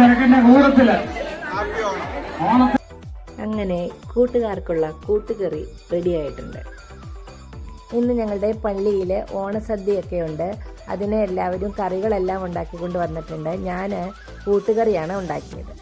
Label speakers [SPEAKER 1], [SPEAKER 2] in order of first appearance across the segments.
[SPEAKER 1] തിരക്കിന്റെ ഓണത്തിന്
[SPEAKER 2] അങ്ങനെ കൂട്ടുകാർക്കുള്ള കൂട്ടുകറി റെഡിയായിട്ടുണ്ട് ഇന്ന് ഞങ്ങളുടെ പള്ളിയിൽ ഓണസദ്യയൊക്കെ ഉണ്ട്. അതിന് എല്ലാവരും കറികളെല്ലാം ഉണ്ടാക്കിക്കൊണ്ട് വന്നിട്ടുണ്ട്. ഞാൻ കൂട്ടുകറിയാണ് ഉണ്ടാക്കിയത്.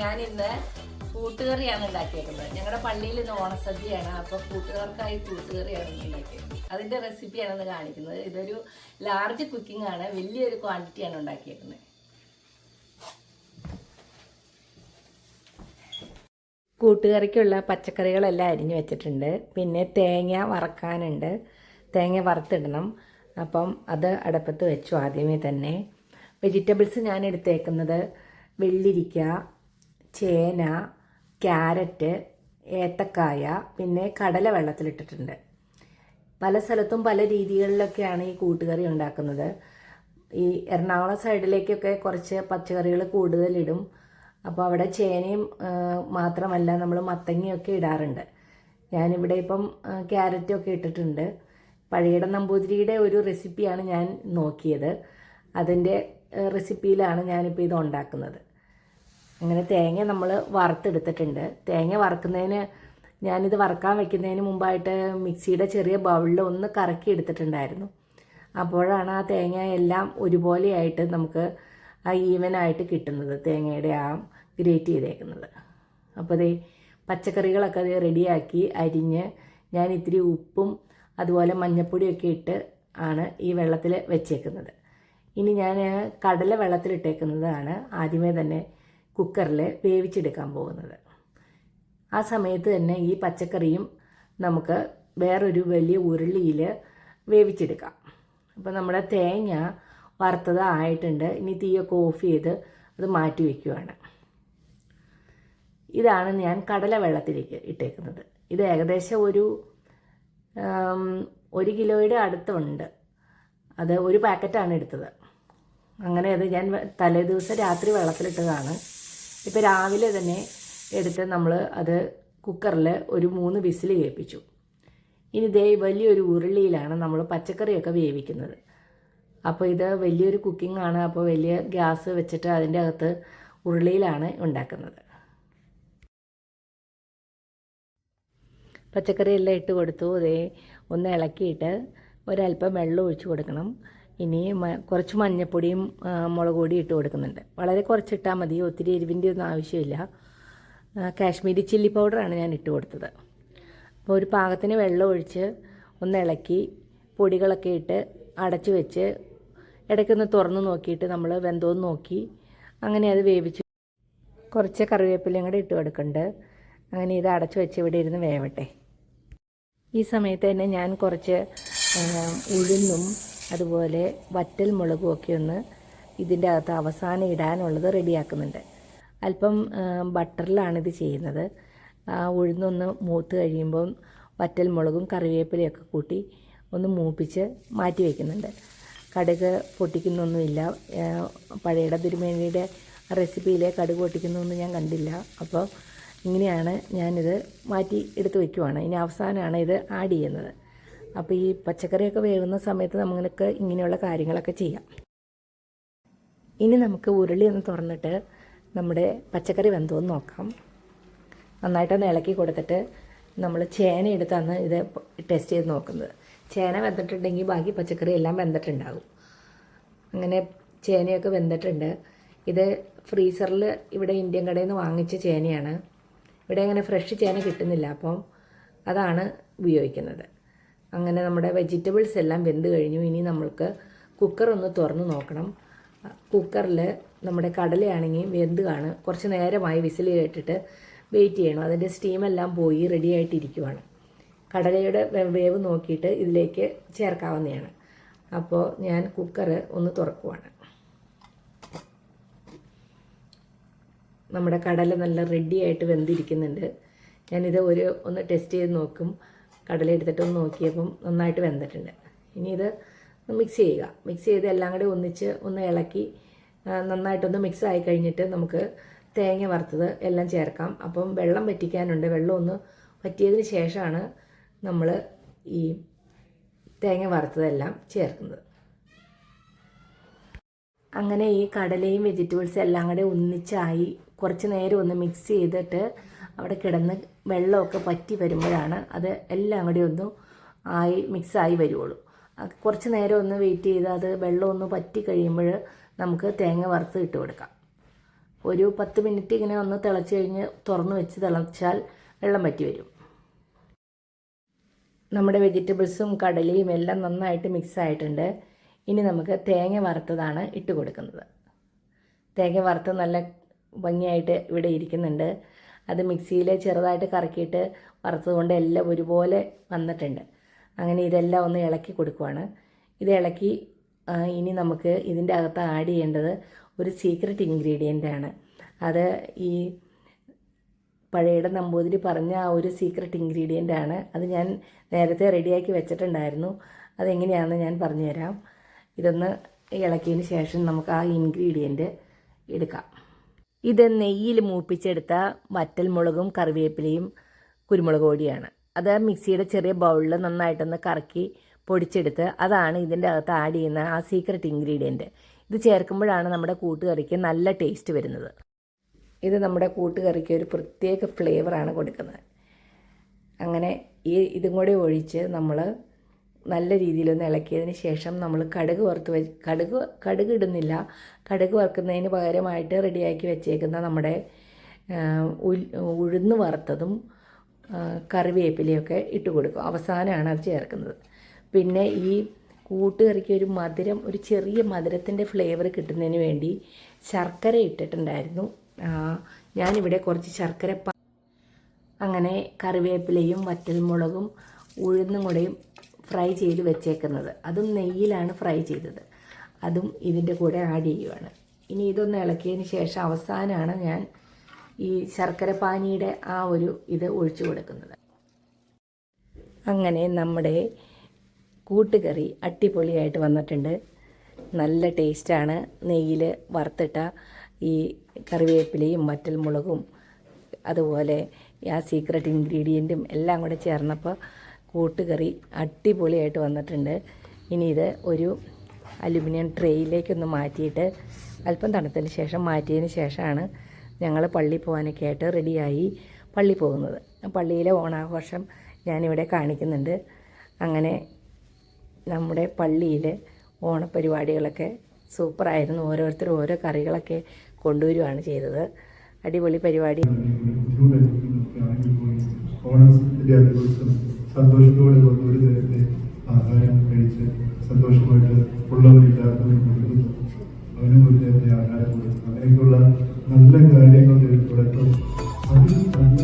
[SPEAKER 2] ഞാൻ ഇന്ന് കൂട്ടുകറിയാണ് ഉണ്ടാക്കിയേക്കുന്നത്. ഞങ്ങളുടെ പള്ളിയിൽ ഇന്ന് ഓണസദ്യയാണ്. അപ്പോൾ കൂട്ടുകാർക്കായി കൂട്ടുകറിയാണ് ഉണ്ടാക്കിയത് അതിന്റെ റെസിപ്പിയാണ് ഇന്ന് കാണിക്കുന്നത്. ഇതൊരു ലാർജ് കുക്കിംഗ് ആണ്. വലിയൊരു ക്വാണ്ടിറ്റിയാണ് ഉണ്ടാക്കിയേക്കുന്നത്. കൂട്ടുകറിക്കുള്ള പച്ചക്കറികളെല്ലാം അരിഞ്ഞു വെച്ചിട്ടുണ്ട്. പിന്നെ തേങ്ങ വറക്കാനുണ്ട്. തേങ്ങ വറുത്തിടണം. അപ്പം അത് അടുപ്പത്ത് വെച്ചു ആദ്യമേ തന്നെ. വെജിറ്റബിൾസ് ഞാൻ എടുത്തേക്കുന്നത് വെള്ളിരിക്ക ചേന ക്യാരറ്റ് ഏത്തക്കായ പിന്നെ കടല വെള്ളത്തിലിട്ടിട്ടുണ്ട്. പല സ്ഥലത്തും പല രീതികളിലൊക്കെയാണ് ഈ കൂട്ടുകറി ഉണ്ടാക്കുന്നത്. ഈ എറണാകുളം സൈഡിലേക്കൊക്കെ കുറച്ച് പച്ചക്കറികൾ കൂടുതലിടും. അപ്പോൾ അവിടെ ചേനയും മാത്രമല്ല നമ്മൾ മത്തങ്ങയൊക്കെ ഇടാറുണ്ട്. ഞാനിവിടെ ഇപ്പം ക്യാരറ്റൊക്കെ ഇട്ടിട്ടുണ്ട്. പഴയട നമ്പൂതിരിയുടെ ഒരു റെസിപ്പിയാണ് ഞാൻ നോക്കിയത്. അതിന്റെ റെസിപ്പിയിലാണ് ഞാനിപ്പോൾ ഇത് ഉണ്ടാക്കുന്നത്. അങ്ങനെ തേങ്ങ നമ്മൾ വറുത്തെടുത്തിട്ടുണ്ട്. തേങ്ങ വറുക്കുന്നതിന് ഞാനിത് വറുക്കാൻ വെക്കുന്നതിന് മുമ്പായിട്ട് മിക്സിയുടെ ചെറിയ ബൗളിൽ ഒന്ന് കറക്കി എടുത്തിട്ടുണ്ടായിരുന്നു. അപ്പോഴാണ് ആ തേങ്ങ എല്ലാം ഒരുപോലെയായിട്ട് നമുക്ക് ആ ഈവനായിട്ട് കിട്ടുന്നത് തേങ്ങയുടെ ആ ഗ്രേറ്റ് ചെയ്തേക്കുന്നത്. അപ്പോൾ അതേ പച്ചക്കറികളൊക്കെ അത് റെഡിയാക്കി അരിഞ്ഞ് ഞാൻ ഇത്തിരി ഉപ്പും അതുപോലെ മഞ്ഞപ്പൊടിയൊക്കെ ഇട്ട് ആണ് ഈ വെള്ളത്തിൽ വെച്ചേക്കുന്നത്. ഇനി ഞാൻ കടല വെള്ളത്തിലിട്ടേക്കുന്നതാണ്. ആദ്യമേ തന്നെ കുക്കറിൽ വേവിച്ചെടുക്കാൻ പോകുന്നത്. ആ സമയത്ത് തന്നെ ഈ പച്ചക്കറിയും നമുക്ക് വേറൊരു വലിയ ഉരുളിയിൽ വേവിച്ചെടുക്കാം. അപ്പോൾ നമ്മുടെ തേങ്ങ വറുത്തത് ആയിട്ടുണ്ട്. ഇനി തീയൊക്കെ ഓഫ് ചെയ്ത് അത് മാറ്റി വയ്ക്കുവാണ് ഇതാണ് ഞാൻ കടല വെള്ളത്തിലേക്ക് ഇട്ടേക്കുന്നത്. ഇത് ഏകദേശം ഒരു ഒരു കിലോയുടെ അടുത്തുണ്ട്. അത് ഒരു പാക്കറ്റാണ് എടുത്തത്. അങ്ങനെ അത് ഞാൻ തലേ ദിവസം രാത്രി വെള്ളത്തിലിട്ടതാണ്. ഇപ്പോൾ രാവിലെ തന്നെ എടുത്ത് നമ്മൾ അത് കുക്കറിൽ ഒരു മൂന്ന് വിസിൽ വേവിപ്പിച്ചു. ഇനി ദേ വലിയൊരു ഉരുളിയിലാണ് നമ്മൾ പച്ചക്കറിയൊക്കെ വേവിക്കുന്നത്. അപ്പോൾ ഇത് വലിയൊരു കുക്കിംഗ് ആണ്. അപ്പോൾ വലിയ ഗ്യാസ് വെച്ചിട്ട് അതിന്റെ അകത്ത് ഉരുളിയിലാണ് ഉണ്ടാക്കുന്നത്. പച്ചക്കറിയെല്ലാം ഇട്ട് കൊടുത്തു. അതേ ഒന്ന് ഇളക്കിയിട്ട് ഒരല്പം വെള്ളം ഒഴിച്ചു കൊടുക്കണം. ഇനി കുറച്ച് മഞ്ഞപ്പൊടിയും മുളക് പൊടിയും ഇട്ട് കൊടുക്കുന്നുണ്ട്. വളരെ കുറച്ചിട്ടാൽ മതി. ഒത്തിരി എരിവിന്റെ ഒന്നും ആവശ്യമില്ല. കാശ്മീരി ചില്ലി പൗഡറാണ് ഞാൻ ഇട്ട് കൊടുത്തത്. അപ്പോൾ ഒരു പാകത്തിന് വെള്ളം ഒഴിച്ച് ഒന്ന് ഇളക്കി പൊടികളൊക്കെ ഇട്ട് അടച്ച് വെച്ച് ഇടയ്ക്കൊന്ന് തുറന്ന് നോക്കിയിട്ട് നമ്മൾ വെന്തോന്ന് നോക്കി അങ്ങനെ അത് വേവിച്ച് കുറച്ച് കറിവേപ്പിലയും കൂടെ ഇട്ട് കൊടുക്കുന്നുണ്ട്. അങ്ങനെ ഇത് അടച്ച് വെച്ച് ഇവിടെ ഇരുന്ന് വേവട്ടെ. ഈ സമയത്ത് തന്നെ ഞാൻ കുറച്ച് ഉഴുന്നും അതുപോലെ വറ്റൽ മുളകും ഒക്കെ ഒന്ന് ഇതിന്റെ അകത്ത് അവസാനം ഇടാനുള്ളത് റെഡിയാക്കുന്നുണ്ട്. അല്പം ബട്ടറിലാണ് ഇത് ചെയ്യുന്നത്. ഉഴുന്നൊന്ന് മൂത്ത് കഴിയുമ്പം വറ്റൽ മുളകും കറിവേപ്പിലയൊക്കെ കൂട്ടി ഒന്ന് മൂപ്പിച്ച് മാറ്റി വയ്ക്കുന്നുണ്ട് കടുക് പൊട്ടിക്കുന്നൊന്നുമില്ല. പഴയ പഴയുടെ തിരുമേനിയുടെ റെസിപ്പിയിലെ കടുക് പൊട്ടിക്കുന്നൊന്നും ഞാൻ കണ്ടില്ല. അപ്പോൾ ഇങ്ങനെയാണ് ഞാനിത് മാറ്റി എടുത്ത് വയ്ക്കുവാണ് ഇനി അവസാനമാണ് ഇത് ആഡ് ചെയ്യുന്നത്. അപ്പോൾ ഈ പച്ചക്കറിയൊക്കെ വേവുന്ന സമയത്ത് നമുക്ക് ഇങ്ങനെയുള്ള കാര്യങ്ങളൊക്കെ ചെയ്യാം. ഇനി നമുക്ക് ഉരുളി ഒന്ന് തുറന്നിട്ട് നമ്മുടെ പച്ചക്കറി വെന്തോന്ന് നോക്കാം. നന്നായിട്ടൊന്ന് ഇളക്കി കൊടുത്തിട്ട് നമ്മൾ ചേന എടുത്താണ് ഇത് ടെസ്റ്റ് ചെയ്ത് നോക്കുന്നത്. ചേന വെന്തിട്ടുണ്ടെങ്കിൽ ബാക്കി പച്ചക്കറി എല്ലാം വെന്തിട്ടുണ്ടാകും. അങ്ങനെ ചേനയൊക്കെ വെന്തിട്ടുണ്ട്. ഇത് ഫ്രീസറിൽ ഇവിടെ ഇന്ത്യൻ കടയിൽ നിന്ന് വാങ്ങിച്ച ചേനയാണ്. ഇവിടെ അങ്ങനെ ഫ്രഷ് ചേന കിട്ടുന്നില്ല. അപ്പം അതാണ് ഉപയോഗിക്കുന്നത്. അങ്ങനെ നമ്മുടെ വെജിറ്റബിൾസ് എല്ലാം വെന്ത് കഴിഞ്ഞു. ഇനി നമ്മൾക്ക് കുക്കർ ഒന്ന് തുറന്ന് നോക്കണം. കുക്കറിൽ നമ്മുടെ കടലയാണെങ്കിൽ വെന്ത് കാണ് കുറച്ച് നേരമായി വിസിൽ കേട്ടിട്ട് വെയിറ്റ് ചെയ്യണം. അതിന്റെ സ്റ്റീമെല്ലാം പോയി റെഡി ആയിട്ടിരിക്കുവാണ്. കടലയുടെ വേവ് നോക്കിയിട്ട് ഇതിലേക്ക് ചേർക്കാവുന്നതാണ്. അപ്പോൾ ഞാൻ കുക്കർ ഒന്ന് തുറക്കുവാണ്. നമ്മുടെ കടല നല്ല റെഡി ആയിട്ട് വെന്തിരിക്കുന്നുണ്ട്. ഞാനിത് ഒരു ഒന്ന് ടെസ്റ്റ് ചെയ്ത് നോക്കും. കടല എടുത്തിട്ട് നോക്കിയപ്പം നന്നായിട്ട് വെന്തിട്ടുണ്ട്. ഇനി ഇത് മിക്സ് ചെയ്യുക. മിക്സ് ചെയ്ത് എല്ലാം കൂടി ഒന്നിച്ച് ഒന്ന് ഇളക്കി നന്നായിട്ടൊന്ന് മിക്സ് ആയി കഴിഞ്ഞിട്ട് നമുക്ക് തേങ്ങ വറുത്തത് എല്ലാം ചേർക്കാം. അപ്പം വെള്ളം വറ്റിക്കാനുണ്ട്. വെള്ളം ഒന്ന് വറ്റിയതിന് ശേഷമാണ് നമ്മൾ ഈ തേങ്ങ വറുത്തതെല്ലാം ചേർക്കുന്നത്. അങ്ങനെ ഈ കടലയും വെജിറ്റബിൾസും എല്ലാം കൂടെ ഒന്നിച്ചായി കുറച്ച് നേരം ഒന്ന് മിക്സ് ചെയ്തിട്ട് അവിടെ കിടന്ന് വെള്ളമൊക്കെ പറ്റി വരുമ്പോഴാണ് അത് എല്ലാം കൂടി ഒന്ന് ആയി മിക്സായി വരുവുള്ളൂ. കുറച്ച് നേരം ഒന്ന് വെയിറ്റ് ചെയ്ത് അത് വെള്ളം ഒന്ന് പറ്റി കഴിയുമ്പോൾ നമുക്ക് തേങ്ങ വറുത്ത് ഇട്ട് കൊടുക്കാം. ഒരു പത്ത് മിനിറ്റ് ഇങ്ങനെ ഒന്ന് തിളച്ച് കഴിഞ്ഞ് തുറന്ന് വെച്ച് തിളച്ചാൽ വെള്ളം പറ്റി വരും. നമ്മുടെ വെജിറ്റബിൾസും കടലയും എല്ലാം നന്നായിട്ട് മിക്സ് ആയിട്ടുണ്ട്. ഇനി നമുക്ക് തേങ്ങ വറുത്തതാണ് ഇട്ട് കൊടുക്കുന്നത്. തേങ്ങ വറുത്ത് നല്ല ഭംഗിയായിട്ട് ഇവിടെ ഇരിക്കുന്നുണ്ട്. അത് മിക്സിയിൽ ചെറുതായിട്ട് കറക്കിയിട്ട് വറുത്തതുകൊണ്ട് എല്ലാം ഒരുപോലെ വന്നിട്ടുണ്ട്. അങ്ങനെ ഇതെല്ലാം ഒന്ന് ഇളക്കി കൊടുക്കുവാണ്. ഇത് ഇളക്കി ഇനി നമുക്ക് ഇതിന്റെ അകത്ത് ആഡ് ചെയ്യേണ്ടത് ഒരു സീക്രട്ട് ഇൻഗ്രീഡിയന്റ് ആണ്. അത് ഈ പഴയുടെ നമ്പൂതിരി പറഞ്ഞ ആ ഒരു സീക്രട്ട് ഇൻഗ്രീഡിയന്റ് ആണ്. അത് ഞാൻ നേരത്തെ റെഡിയാക്കി വെച്ചിട്ടുണ്ടായിരുന്നു. അതെങ്ങനെയാണെന്ന് ഞാൻ പറഞ്ഞുതരാം. ഇതൊന്ന് ഇളക്കിയതിന് ശേഷം നമുക്ക് ആ ഇൻഗ്രീഡിയന്റ് എടുക്കാം. ഇത് നെയ്യിൽ മൂപ്പിച്ചെടുത്ത വറ്റൽമുളകും കറിവേപ്പിലയും കുരുമുളക് പൊടിയാണ്. അത് മിക്സിയുടെ ചെറിയ ബൗളിൽ നന്നായിട്ടൊന്ന് കറക്കി പൊടിച്ചെടുത്ത് അതാണ് ഇതിന്റെ അകത്ത് ആഡ് ചെയ്യുന്ന ആ സീക്രട്ട് ഇൻഗ്രീഡിയന്റ് ഇത് ചേർക്കുമ്പോഴാണ് നമ്മുടെ കൂട്ടുകറിക്ക് നല്ല ടേസ്റ്റ് വരുന്നത്. ഇത് നമ്മുടെ കൂട്ടുകറിക്ക് ഒരു പ്രത്യേക ഫ്ലേവറാണ് കൊടുക്കുന്നത്. അങ്ങനെ ഈ ഇതും കൂടി ഒഴിച്ച് നമ്മൾ നല്ല രീതിയിലൊന്ന് ഇളക്കിയതിന് ശേഷം നമ്മൾ കടുക് വറുത്ത് വെ കടുക് കടുക് ഇടുന്നില്ല. കടുക് വറുക്കുന്നതിന് പകരമായിട്ട് റെഡിയാക്കി വെച്ചേക്കുന്ന നമ്മുടെ ഉഴുന്ന് വറുത്തതും കറിവേപ്പിലയൊക്കെ ഇട്ട് കൊടുക്കും. അവസാനമാണ് അത് ചേർക്കുന്നത്. പിന്നെ ഈ കൂട്ടുകറിക്ക് ഒരു മധുരം ഒരു ചെറിയ മധുരത്തിന്റെ ഫ്ലേവർ കിട്ടുന്നതിന് വേണ്ടി ശർക്കര ഇട്ടിട്ടുണ്ടായിരുന്നു. ഞാനിവിടെ കുറച്ച് ശർക്കര അങ്ങനെ കറിവേപ്പിലയും വറ്റൽമുളകും ഉഴുന്നും കൂടെയും ഫ്രൈ ചെയ്ത് വെച്ചേക്കുന്നത്. അതും നെയ്യിലാണ് ഫ്രൈ ചെയ്തത്. അതും ഇതിന്റെ കൂടെ ആഡ് ചെയ്യുവാണ്. ഇനി ഇതൊന്ന് ഇളക്കിയതിന് ശേഷം അവസാനമാണ് ഞാൻ ഈ ശർക്കര പാനിയുടെ ആ ഒരു ഇത് ഒഴിച്ചു കൊടുക്കുന്നത്. അങ്ങനെ നമ്മുടെ കൂട്ടുകറി അടിപൊളിയായിട്ട് വന്നിട്ടുണ്ട്. നല്ല ടേസ്റ്റാണ്. നെയ്യിൽ വറുത്തിട്ട ഈ കറിവേപ്പിലയും വറ്റൽമുളകും അതുപോലെ ആ സീക്രട്ട് ഇൻഗ്രീഡിയന്റും എല്ലാം കൂടെ ചേർന്നപ്പോൾ കൂട്ടുകറി അടിപൊളിയായിട്ട് വന്നിട്ടുണ്ട് ഇനി ഇത് ഒരു അലുമിനിയം ട്രേയിലേക്കൊന്ന് മാറ്റിയിട്ട് അല്പം തണുത്തതിന് ശേഷം മാറ്റിയതിന് ശേഷമാണ് ഞങ്ങൾ പള്ളി പോകാനൊക്കെ ആയിട്ട് റെഡിയായി പള്ളി പോകുന്നത് പള്ളിയിലെ ഓണാഘോഷം ഞാനിവിടെ കാണിക്കുന്നുണ്ട് അങ്ങനെ നമ്മുടെ പള്ളിയിൽ ഓണപരിപാടികളൊക്കെ സൂപ്പറായിരുന്നു ഓരോരുത്തരും ഓരോ കറികളൊക്കെ കൊണ്ടുവരികയാണ് ചെയ്തത് അടിപൊളി പരിപാടി
[SPEAKER 3] സന്തോഷത്തോടെ ഒരു നേരത്തെ ആഹാരം കഴിച്ച് സന്തോഷമായിട്ട് ഉള്ളവരില്ലാത്തവർ കൊടുക്കുന്നു. അവനും ഒരു നേരത്തെ ആഹാരം കൊടുക്കുന്നു. അങ്ങനെയൊക്കെയുള്ള നല്ല കാര്യങ്ങളുടെ തുടക്കം. അതിൽ നല്ല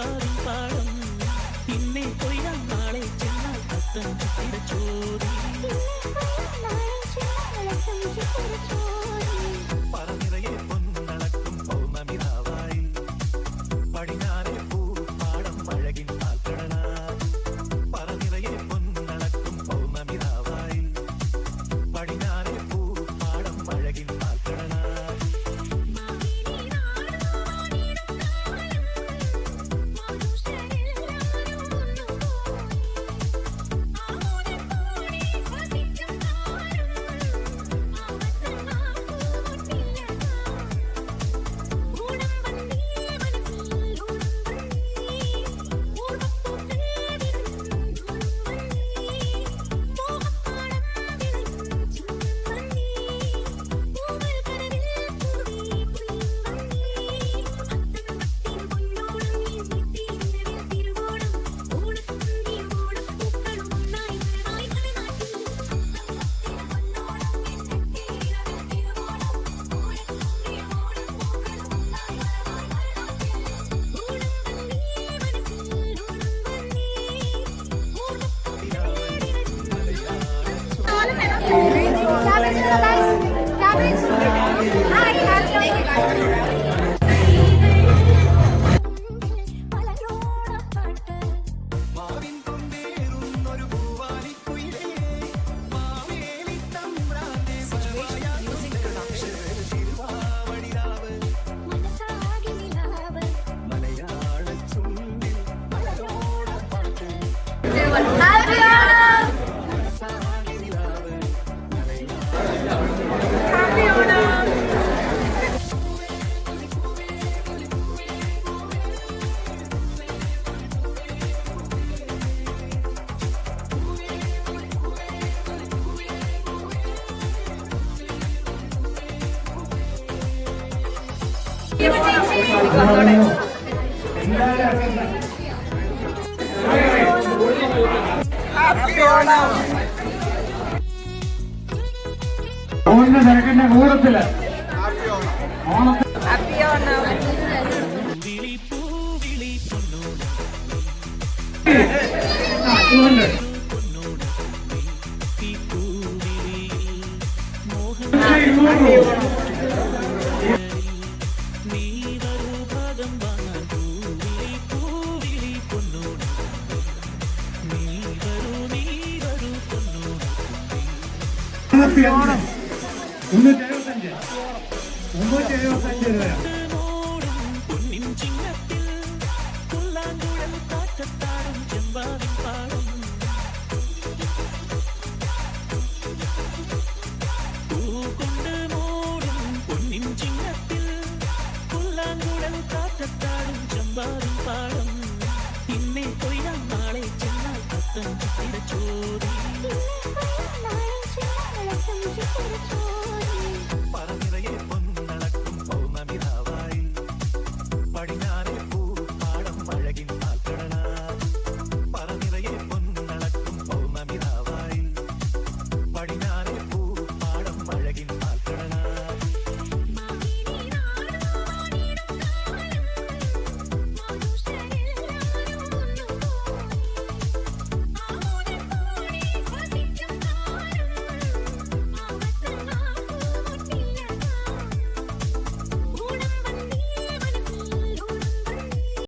[SPEAKER 4] വാറും പാടം. പിന്നെ കൊയ്യാൻ നാളെ ചെന്നാൽ അത്തം ചോദി ചോദി Thank you.
[SPEAKER 1] ഒന്ന് തിരക്കിന്റെ
[SPEAKER 4] കൂടത്തിൽ.
[SPEAKER 1] ഇരുന്നൂറ്
[SPEAKER 4] മോഹൻ
[SPEAKER 1] എഴുപത്തി അഞ്ച് മുന്നൂറ്റി എഴുപത്തി അഞ്ച് മുന്നൂറ്റി എഴുപത്തി